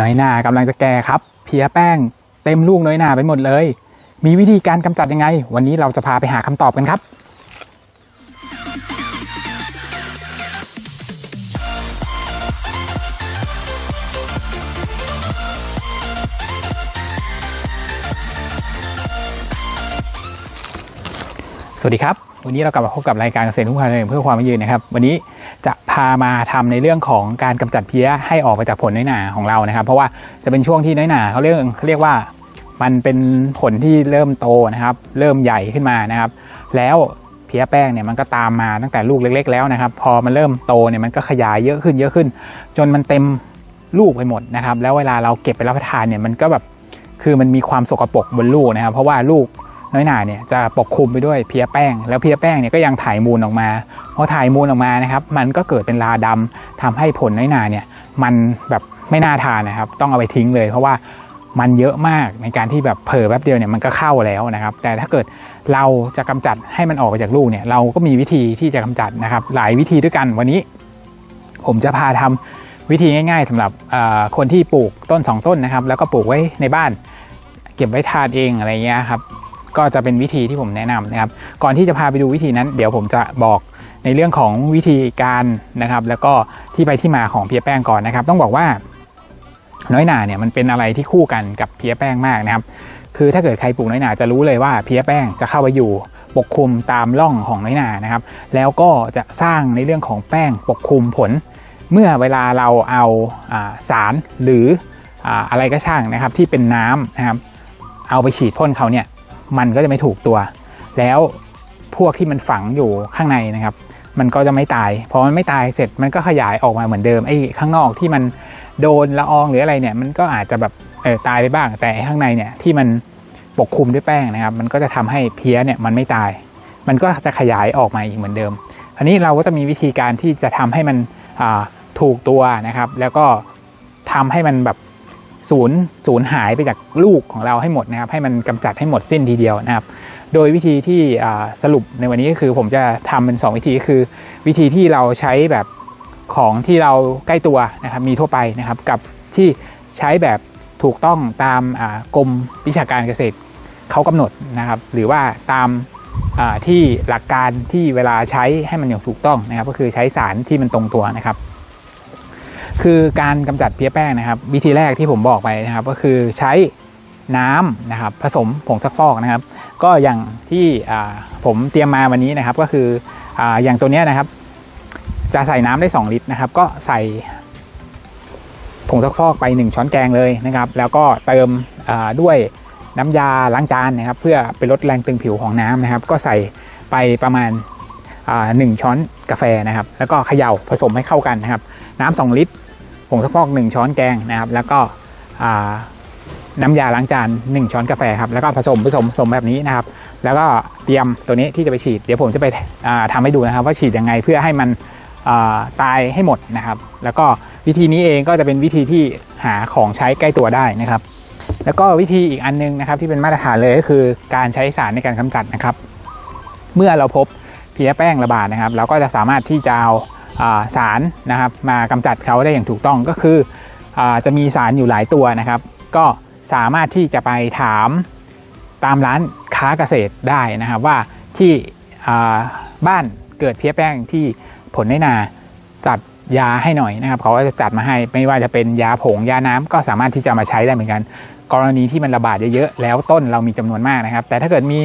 น้อยหนากำลังจะแก่ครับ เพียแป้ง เต็มลูกน้อยหนาไปหมดเลย มีวิธีการกำจัดยังไง วันนี้เราจะพาไปหาคำตอบกันครับ สวัสดีครับ วันนี้เรากลับมาพบกับรายการเกษตรทุกความเพื่อความยืนนะครับ วันนี้จะพามาทำในเรื่องของการกำจัดเพี้ยให้ออกไปจากผลน้อยหนาของเรานะครับ เพราะว่าจะเป็นช่วงที่น้อยหนาเขาเรียกเขาเรียกว่ามันเป็นผลที่เริ่มโตนะครับ เริ่มใหญ่ขึ้นมานะครับ แล้วเพี้ยแป้งเนี่ยมันก็ตามมาตั้งแต่ลูกเล็ก ๆ แล้วนะครับ พอมันเริ่มโตเนี่ยมันก็ขยายเยอะขึ้นเยอะขึ้น จนมันเต็มลูกไปหมดนะครับ แล้วเวลาเราเก็บไปรับประทานเนี่ยมันก็แบบคือมันมีความสกปรกบนลูกนะครับ เพราะว่าลูก น้อยหนาเนี่ยจะปกคลุมไปด้วยเพียแป้ง แล้วเพียแป้งเนี่ยก็ยังถ่ายมูลออกมาพอถ่ายมูลออกมานะครับ มันก็เกิดเป็นราดำทำให้ผลน้อยหนาเนี่ยมันแบบไม่น่าทานนะครับ ต้องเอาไปทิ้งเลย เพราะว่ามันเยอะมากในการที่แบบเผลอแป๊บเดียวเนี่ยมันก็เข้าแล้วนะครับ แต่ถ้าเกิดเราจะกำจัดให้มันออกไปจากลูกเนี่ยเราก็มีวิธีที่จะกำจัดนะครับ หลายวิธีด้วยกันวันนี้ ผมจะพาทำวิธีง่าย ๆสำหรับคนที่ปลูกต้นสองต้นนะครับ แล้วก็ปลูกไว้ในบ้าน เก็บไว้ทานเองอะไรเงี้ยครับ ก็จะเป็นวิธีที่ผมแนะนำนะครับ ก่อนที่จะพาไปดูวิธีนั้น เดี๋ยวผมจะบอกในเรื่องของวิธีการนะครับ แล้วก็ที่ไปที่มาของเพียแป้งก่อนนะครับ ต้องบอกว่าน้อยหนาเนี่ยมันเป็นอะไรที่คู่กันกับเพียแป้งมากนะครับ คือถ้าเกิดใครปลูกน้อยหนาจะรู้เลยว่าเพียแป้งจะเข้าไปอยู่ปกคลุมตามร่องของน้อยหนานะครับ แล้วก็จะสร้างในเรื่องของแป้งปกคลุมผล เมื่อเวลาเราเอาอาสารหรือออะไรก็ช่างนะครับที่เป็นน้ำนะครับ เอาไปฉีดพ่นเขาเนี่ย มันก็จะไม่ถูกตัว แล้วพวกที่มันฝังอยู่ข้างในนะครับ มันก็จะไม่ตายพอมันไม่ตายเสร็จมันก็ขยายออกมาเหมือนเดิมไอ้ข้างนอกที่มันโดนละอองหรืออะไรเนี่ยมันก็อาจจะแบบเออตายไปบ้าง แต่ข้างในเนี่ยที่มันปกคลุมด้วยแป้งนะครับ มันก็จะทำให้เพี้ยเนี่ยมันไม่ตาย มันก็จะขยายออกมาอีกเหมือนเดิมอันนี้เราก็จะมีวิธีการที่จะทำให้มันถูกตัวนะครับ แล้วก็ทำให้มันแบบ ศูนย์ศูนย์หายไปจากลูกของเราให้หมดนะครับ ให้มันกำจัดให้หมดสิ้นทีเดียวนะครับ โดยวิธีที่สรุปในวันนี้ก็คือผมจะทำเป็น 2 วิธีคือ วิธีที่เราใช้แบบของที่เราใกล้ตัวนะครับมีทั่วไปนะครับ กับที่ใช้แบบถูกต้องตามกรมวิชาการเกษตรเขากำหนดนะครับ หรือว่าตามที่หลักการที่เวลาใช้ให้มันอย่างถูกต้องนะครับ ก็คือใช้สารที่มันตรงตัวนะครับ คือการกำจัดเพี้ยแป้งนะครับ วิธีแรกที่ผมบอกไปนะครับ ก็คือใช้น้ำนะครับ ผสมผงซักฟอกนะครับ ก็อย่างที่ผมเตรียมมาวันนี้นะครับ ก็คือออย่างตัวนี้นะครับ จะใส่น้ำได้ 2 ลิตรนะครับ ก็ใส่ผงซักฟอกไป 1 ช้อนแกงเลยนะครับ แล้วก็เติมด้วยน้ำยาล้างจานนะครับ เพื่อไปลดแรงตึงผิวของน้ำนะครับ ก็ใส่ไปประมาณหนึ่งช้อนกาแฟนะครับ แล้วก็เขย่าผสมให้เข้ากันนะครับ น้ำสองลิตร ผงซักฟอก 1 ช้อนแกงนะครับ แล้วก็น้ำยาล้างจาน 1 ช้อนกาแฟครับ แล้วก็ผสมผสมผสมแบบนี้นะครับ แล้วก็เตรียมตัวนี้ที่จะไปฉีด เดี๋ยวผมจะไปอ่าทำให้ดูนะครับ ว่าฉีดยังไงเพื่อให้มันตายให้หมดนะครับ แล้วก็วิธีนี้เองก็จะเป็นวิธีที่หาของใช้ใกล้ตัวได้นะครับ แล้วก็วิธีอีกอันนึงนะครับที่เป็นมาตรฐานเลยก็คือการใช้สารในการกำจัดนะครับ เมื่อเราพบเพี้ยแป้งระบาดนะครับ เราก็จะสามารถที่จะเอา สารนะครับมากำจัดเขาได้อย่างถูกต้องก็คืออจะมีสารอยู่หลายตัวนะครับ ก็สามารถที่จะไปถามตามร้านค้าเกษตรได้นะครับ ว่าที่บ้านเกิดเพี้ยแป้งที่ผลในนาจัดยาให้หน่อยนะครับเขาก็จะจัดมาให้ไม่ว่าจะเป็นยาผงยาน้ำก็สามารถที่จะมาใช้ได้เหมือนกัน กรณีที่มันระบาดเยอะๆแล้วต้นเรามีจำนวนมากนะครับ แต่ถ้าเกิดมี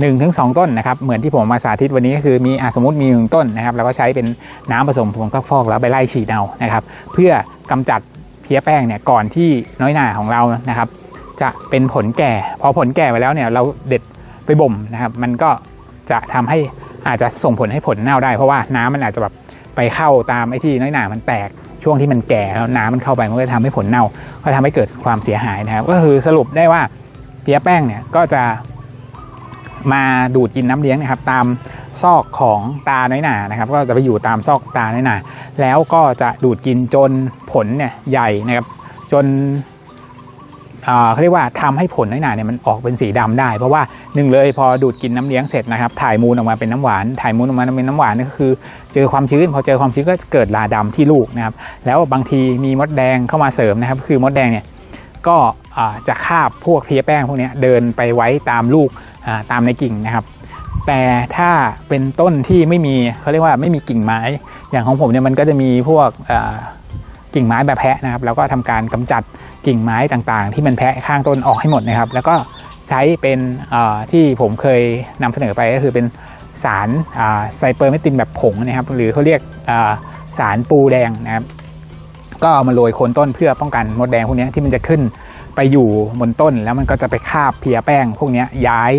1-2ถึง2ต้นนะครับเหมือนที่ผมมาสาธิตวันนี้ก็คือมีอสมมติมีหนึ่งต้นนะครับแล้วก็ใช้เป็นน้ำผสมผงซักฟอกแล้วไปไล่ฉีดเอานะครับ เพื่อกำจัดเพี้ยแป้งเนี่ยก่อนที่น้อยหนาของเรานะครับ จะเป็นผลแก่พอผลแก่ไปแล้วเนี่ยเราเด็ดไปบ่มนะครับ มันก็จะทำให้อาจจะส่งผลให้ผลเน่าได้เพราะว่าน้ำมันอาจจะแบบไปเข้าตามไอ้ที่น้อยหนามันแตกช่วงที่มันแก่แล้วน้ำมันเข้าไปมันก็จะทำให้ผลเน่า ก็ทำให้เกิดความเสียหายนะครับ ก็คือสรุปได้ว่าเพี้ยแป้งเนี่ยก็จะ มาดูดกินน้ำเลี้ยงนะครับตามซอกของตาน้อยหนานะครับ ก็จะไปอยู่ตามซอกตาน้อยหนาแล้วก็จะดูดกินจนผลเนี่ยใหญ่นะครับจนเขาเรียกว่าทำให้ผลน้อยหนาเนี่ยมันออกเป็นสีดำได้ เพราะว่าหนึ่งเลยพอดูดกินน้ำเลี้ยงเสร็จนะครับ ถ่ายมูลออกมาเป็นน้ำหวานถ่ายมูลออกมาเป็นน้ำหวานนี่ก็คือ เจอความชื้นพอเจอความชื้นก็เกิดลาดำที่ลูกนะครับ แล้วบางทีมีมดแดงเข้ามาเสริมนะครับ คือมดแดงเนี่ยก็จะคาบพวกเพลี้ยแป้งพวกนี้เดินไปไว้ตามลูก ตามในกิ่งนะครับ แต่ถ้าเป็นต้นที่ไม่มีเขาเรียกว่าไม่มีกิ่งไม้ อย่างของผมเนี่ยมันก็จะมีพวกกิ่งไม้แบบแพะนะครับ แล้วก็ทำการกำจัดกิ่งไม้ต่างๆ ที่มันแพะข้างต้นออกให้หมดนะครับ แล้วก็ใช้เป็นที่ผมเคยนำเสนอไปก็คือเป็นสารไซเปอร์เมตินแบบผงนะครับ หรือเขาเรียกสารปูแดงนะครับ ก็เอามาโรยโคนต้นเพื่อป้องกันมดแดงพวกนี้ที่มันจะขึ้น ไปอยู่บนต้นแล้วมันก็จะไปคาบเพียแป้ง พวกนี้ย้าย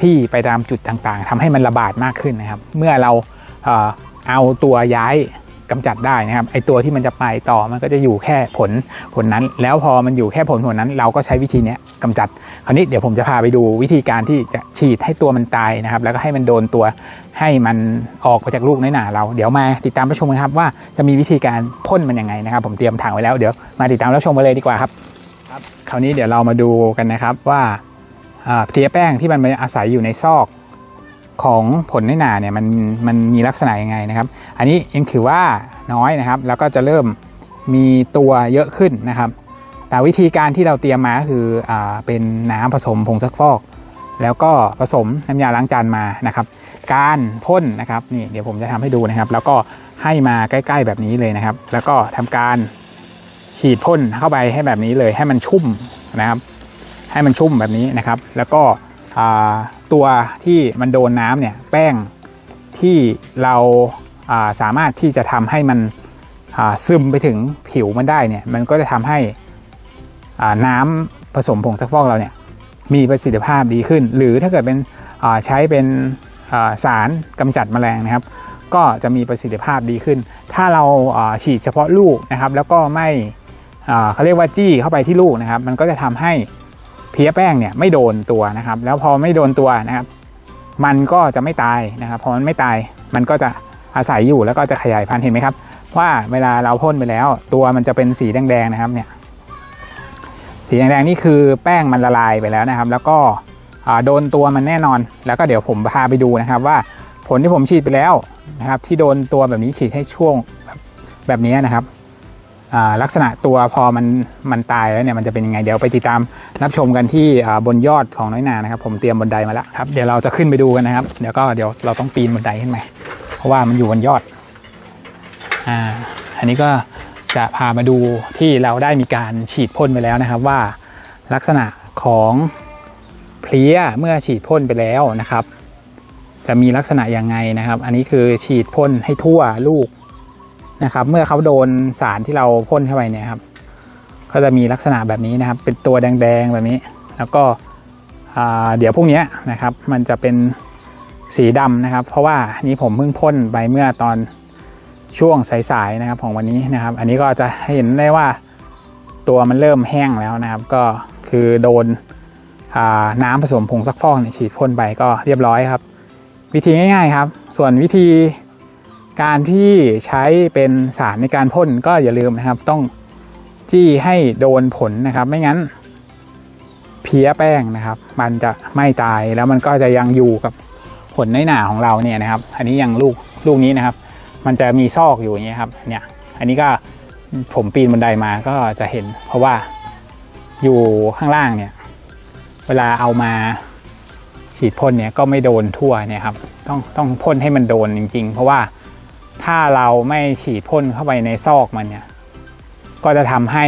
ที่ไปตามจุดต่างๆทำให้มันระบาดมากขึ้นนะครับ เมื่อเราเอาตัวย้ายกำจัดได้นะครับไอตัวที่มันจะไปต่อมันก็จะอยู่แค่ผลผลนั้น แล้วพอมันอยู่แค่ผลผลนั้น เราก็ใช้วิธีนี้ยกำจัด คราวนี้เดี๋ยวผมจะพาไปดูวิธีการที่จะฉีดให้ตัวมันตายนะครับ แล้วก็ให้มันโดนตัวให้มันออกมาจากลูกน้อยหนาเรา เดี๋ยวมาติดตามรับชมกันครับว่าจะมีวิธีการพ่นมันยังไงนะครับ ผมเตรียมถังไว้แล้วเดี๋ยวมาติดตามรับชมกันเลยดีกว่าครับ รับคราวนี้เดี๋ยวเรามาดูกันนะครับว่าเพลียแป้งที่มันมาอาศัยอยู่ในซอกของผลน้หนาเนี่ยมันมันมีลักษณะยังไงนะครับ อันนี้ยังถือว่าน้อยนะครับ แล้วก็จะเริ่มมีตัวเยอะขึ้นนะครับ แต่วิธีการที่เราเตรียมมาคืออเป็นน้ำผสมผงซักฟอก แล้วก็ผสมน้ำยาล้างจานมานะครับ การพ่นนะครับนี่เดี๋ยวผมจะทำให้ดูนะครับ แล้วก็ให้มาใกล้ ๆ แบบนี้เลยนะครับ แล้วก็ทำการ ฉีดพ่นเข้าไปให้แบบนี้เลยให้มันชุ่มนะครับ ให้มันชุ่มแบบนี้นะครับ แล้วก็ตัวที่มันโดนน้ำเนี่ยแป้งที่เราาสามารถที่จะทำให้มันซึมไปถึงผิวมันได้เนี่ยมันก็จะทำให้น้ำผสมผงซักฟอกเราเนี่ยมีประสิทธิภาพดีขึ้น หรือถ้าเกิดเป็นใช้เป็นสารกำจัดแมลงนะครับ ก็จะมีประสิทธิภาพดีขึ้น ถ้าเราฉีดเฉพาะลูกนะครับ แล้วก็ไม่ เขาเรียกว่าจี้เข้าไปที่ลูกนะครับ มันก็จะทำให้เพี้ยแป้งเนี่ยไม่โดนตัวนะครับ แล้วพอไม่โดนตัวนะครับ มันก็จะไม่ตายนะครับ พอมันไม่ตายมันก็จะอาศัยอยู่แล้วก็จะขยายพันธุ์เห็นไหมครับ ว่าเวลาเราพ่นไปแล้ว ตัวมันจะเป็นสีแดงๆนะครับเนี่ยสีแดงๆนี่คือแป้งมันละลายไปแล้วนะครับ แล้วก็โดนตัวมันแน่นอน แล้วก็เดี๋ยวผมพาไปดูนะครับ ว่าผลที่ผมฉีดไปแล้วนะครับ ที่โดนตัวแบบนี้ฉีดให้ช่วงแบบนี้นะครับ ลักษณะตัวพอมันมันตายแล้วเนี่ยมันจะเป็นยังไงเดี๋ยวไปติดตามรับชมกันที่บนยอดของน้อยนานะครับ ผมเตรียมบนไดมาแล้วครับเดี๋ยวเราจะขึ้นไปดูกันนะครับ เดี๋ยวก็เดี๋ยวเราต้องปีนบนไดขึ้นไปเพราะว่ามันอยู่บนยอดอ่าอันนี้ก็จะพามาดูที่เราได้มีการฉีดพ่นไปแล้วนะครับว่าลักษณะของเพลี้ยเมื่อฉีดพ่นไปแล้วนะครับ จะมีลักษณะยังไงนะครับ อันนี้คือฉีดพ่นให้ทั่วลูก นะครับ เมื่อเขาโดนสารที่เราพ่นเข้าไปเนี่ยครับ ก็จะมีลักษณะแบบนี้นะครับ เป็นตัวแดงๆแบบนี้ แล้วก็เดี๋ยวพวกนี้นะครับ มันจะเป็นสีดำนะครับ เพราะว่านี้ผมเพิ่งพ่นไปเมื่อตอนช่วงสายๆนะครับของวันนี้นะครับ อันนี้ก็จะเห็นได้ว่าตัวมันเริ่มแห้งแล้วนะครับ ก็คือโดนน้ำผสมผงซักฟอกเนี่ยฉีดพ่นไปก็เรียบร้อยครับ วิธีง่ายๆครับ ส่วนวิธี การที่ใช้เป็นสารในการพ่นก็อย่าลืมนะครับ ต้องจี้ให้โดนผลนะครับ ไม่งั้น เพี้ยแป้งนะครับ มันจะไม่ตายแล้วมันก็จะยังอยู่กับผลในหนาของเราเนี่ยนะครับ อันนี้ยังลูกลูกนี้นะครับ มันจะมีซอกอยู่อย่างเงี้ยครับเนี่ยอันนี้ก็ผมปีนบันไดมาก็จะเห็น เพราะว่าอยู่ข้างล่างเนี่ย เวลาเอามาฉีดพ่นเนี่ยก็ไม่โดนทั่วเนี่ยครับ ต้องต้องพ่นให้มันโดนจริง ๆ เพราะว่า ถ้าเราไม่ฉีดพ่นเข้าไปในซอกมันเนี่ยก็จะทำให้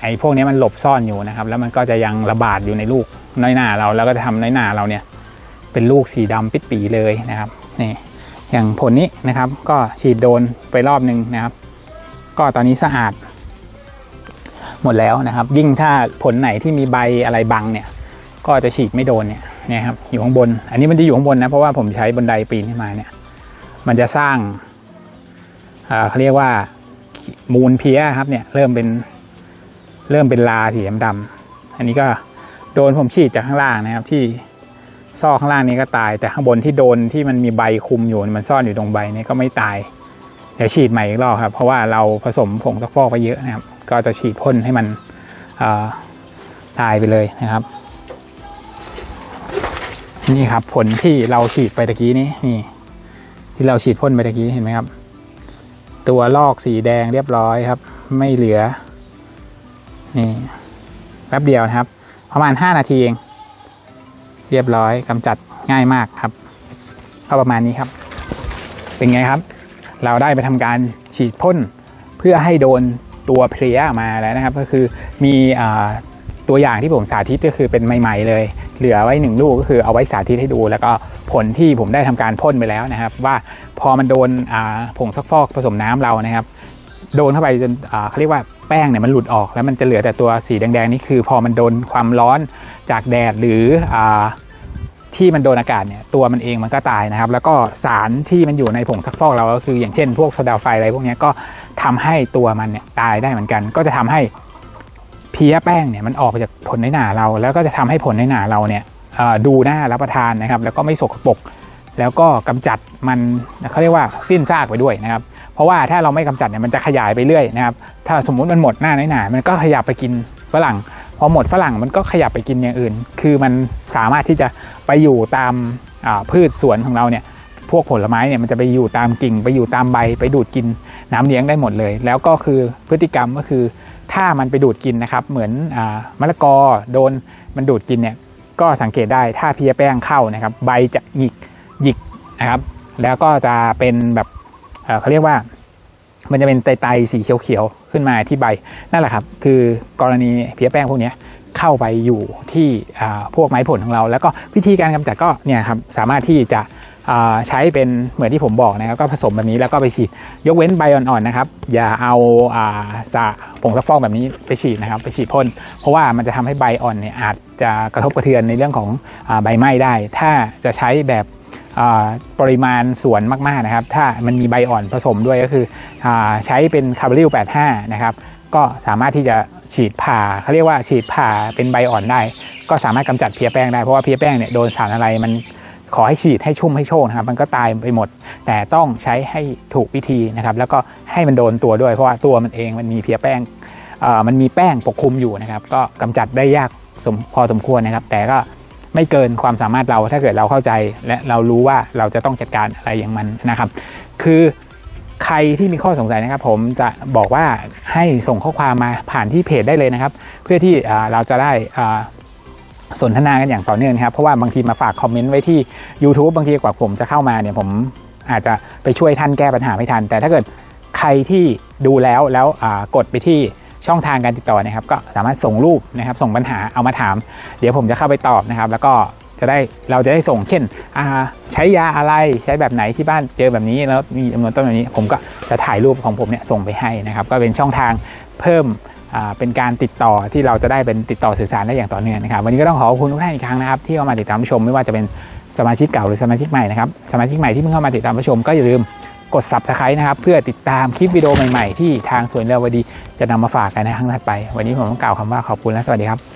ไอ้พวกนี้มันหลบซ่อนอยู่นะครับ แล้วมันก็จะยังระบาดอยู่ในลูกน้อยหนาเราแล้วก็จะทำน้อยหนาเราเนี่ยเป็นลูกสีดำปิดปีเลยนะครับนี่อย่างผลนี้นะครับ ก็ฉีดโดนไปรอบนึงนะครับ ก็ตอนนี้สะอาด หมดแล้วนะครับ ยิ่งถ้าผลไหนที่มีใบอะไรบังเนี่ย ก็จะฉีดไม่โดนเนี่ยนี่ยครับอยู่ข้างบน อันนี้มันจะอยู่ข้างบนนะเพราะว่าผมใช้บันไดปีนขึ้นมาเนี่ย มันจะสร้าง เขาเรียกว่ามูลเพี้ยครับเนี่ยเริ่มเป็นเริ่มเป็นลาสีดำๆอันนี้ก็โดนผมฉีดจากข้างล่างนะครับ ที่ซอกข้างล่างนี้ก็ตาย แต่ข้างบนที่โดนที่มันมีใบคุมอยู่มันซ่อนอยู่ตรงใบนี้ก็ไม่ตายเดี๋ยวฉีดใหม่อีกรอบครับ เพราะว่าเราผสมผงซักฟอกไปเยอะนะครับ ก็จะฉีดพ่นให้มันตายไปเลยนะครับ นี่ครับผลที่เราฉีดไปตะกี้นี้นี่ ที่เราฉีดพ่นไปตะกี้เห็นไหมครับ ตัวลอกสีแดงเรียบร้อยครับ ไม่เหลือ นี่แป๊บเดียวนะครับ ประมาณ 5 นาทีเอง เรียบร้อยกำจัดง่ายมากครับก็ประมาณนี้ครับ เป็นไงครับ เราได้ไปทำการฉีดพ่นเพื่อให้โดนตัวเพลียมาแล้วนะครับ ก็คือมีอตัวอย่างที่ผมสาธิตก็คือเป็นใหม่ ๆ เลย เหลือไว้หนึ่งลูกก็คือเอาไว้สาธิตให้ดูแล้วก็ ผลที่ผมได้ทำการพ่นไปแล้วนะครับ ว่าพอมันโดนผงซักฟอกผสมน้ำเรานะครับ โดนเข้าไปจนเขาเรียกว่าแป้งเนี่ยมันหลุดออกแล้วมันจะเหลือแต่ตัวสีแดงๆนี่คือพอมันโดนความร้อนจากแดดหรืออที่มันโดนอากาศเนี่ยตัวมันเองมันก็ตายนะครับ แล้วก็สารที่มันอยู่ในผงซักฟอกเราก็คือ อย่างเช่น พวกโซดาไฟอะไรพวกนี้ก็ทำให้ตัวมันเนี่ยตายได้เหมือนกัน ก็จะทำให้เพี้ยแป้งเนี่ยมันออกไปจากผลในหนาเรา แล้วก็จะทำให้ผลในหนาเราเนี่ย ดูน่ารับประทานนะครับ แล้วก็ไม่สกปรกแล้วก็กำจัดมันเขาเรียกว่าสิ้นซากไปด้วยนะครับ เพราะว่าถ้าเราไม่กำจัดเนี่ยมันจะขยายไปเรื่อยนะครับ ถ้าสมมุติมันหมดหน้าในหนามันก็ขยับไปกินฝรั่ง พอหมดฝรั่งมันก็ขยับไปกินอย่างอื่น คือมันสามารถที่จะไปอยู่ตามพืชสวนของเราเนี่ยพวกผลไม้เนี่ยมันจะไปอยู่ตามกิ่ง ไปอยู่ตามใบไปดูดกินน้ำเลี้ยงได้หมดเลย แล้วก็คือพฤติกรรมก็คือถ้ามันไปดูดกินนะครับ เหมือนอมะละกอโดนมันดูดกินเนี่ย ก็สังเกตได้ถ้าเพียแป้งเข้านะครับ ใบจะหยิกหยิกนะครับ แล้วก็จะเป็นแบบเเขาเรียกว่า มันจะเป็นไตๆสีเขียวๆขึ้นมาที่ใบนั่นแหละครับ คือกรณีเพียแป้งพวกนี้เข้าไปอยู่ที่พวกไม้ผลของเรา แล้วก็วิธีการกำจัดก็เนี่ยครับสามารถที่จะ ใช้เป็นเหมือนที่ผมบอกนะครับ ก็ผสมแบบนี้แล้วก็ไปฉีด ยกเว้นใบอ่อนๆนะครับ อย่าเอาอ่าสะผงซักฟอกแบบนี้ไปฉีดนะครับ ไปฉีดพ่น เพราะว่ามันจะทำให้ใบอ่อนเนี่ยอาจจะกระทบกระเทือนในเรื่องของอใบไหม้ได้ ถ้าจะใช้แบบปริมาณสวนมาก ๆ นะครับ ถ้ามันมีใบอ่อนผสมด้วยก็คืออใช้เป็นคาร์บอริล85 นะครับ ก็สามารถที่จะฉีดผ่าเขาเรียกว่าฉีดผ่าเป็นใบอ่อนได้ ก็สามารถกำจัดเพี้ยแป้งได้ เพราะว่าเพี้ยแป้งเนี่ยโดนสารอะไรมัน ขอให้ฉีดให้ชุ่มให้โชคนะครับ มันก็ตายไปหมด แต่ต้องใช้ให้ถูกวิธีนะครับ แล้วก็ให้มันโดนตัวด้วยเพราะว่าตัวมันเองมันมีเพียแป้งมันมีแป้งปกคลุมอยู่นะครับ ก็กำจัดได้ยากสมพอสมควรนะครับ แต่ก็ไม่เกินความสามารถเราถ้าเกิดเราเข้าใจและเรารู้ว่าเราจะต้องจัดการอะไรอย่างมันนะครับ คือใครที่มีข้อสงสัยนะครับ ผมจะบอกว่าให้ส่งข้อความมาผ่านที่เพจได้เลยนะครับ เพื่อที่เราจะได้อ่า สนทนากันอย่างต่อเนื่องครับเพราะว่าบางทีมาฝากคอมเมนต์ไว้ที่ YouTube บางทีกว่าผมจะเข้ามาเนี่ยผมอาจจะไปช่วยท่านแก้ปัญหาไม่ทัน แต่ถ้าเกิดใครที่ดูแล้วแล้วกดไปที่ช่องทางการติดต่อนะครับ ก็สามารถส่งรูปนะครับ ส่งปัญหาเอามาถาม เดี๋ยวผมจะเข้าไปตอบนะครับ แล้วก็จะได้เราจะได้ส่งเช่นใช้ยาอะไรใช้แบบไหนที่บ้านเจอแบบนี้แล้วมีจำนวนต้นแบบนี้ ผมก็จะถ่ายรูปของผมเนี่ยส่งไปให้นะครับ ก็เป็นช่องทางเพิ่ม เป็นการติดต่อที่เราจะได้เป็นติดต่อสื่อสารได้อย่างต่อเนื่องนะครับ วันนี้ก็ต้องขอขอบคุณทุกท่านอีกครั้งนะครับ ที่เข้ามาติดตามชมไม่ว่าจะเป็นสมาชิกเก่าหรือสมาชิกใหม่นะครับสมาชิกใหม่ที่เพิ่งเข้ามาติดตามชมก็อย่าลืมกด subscribe นะครับ เพื่อติดตามคลิปวิดีโอใหม่ๆ ที่ทางสวนเรวดีจะนำมาฝากกันในครั้งถัดไป วันนี้ผมต้องกล่าวคำว่าขอบคุณและสวัสดีครับ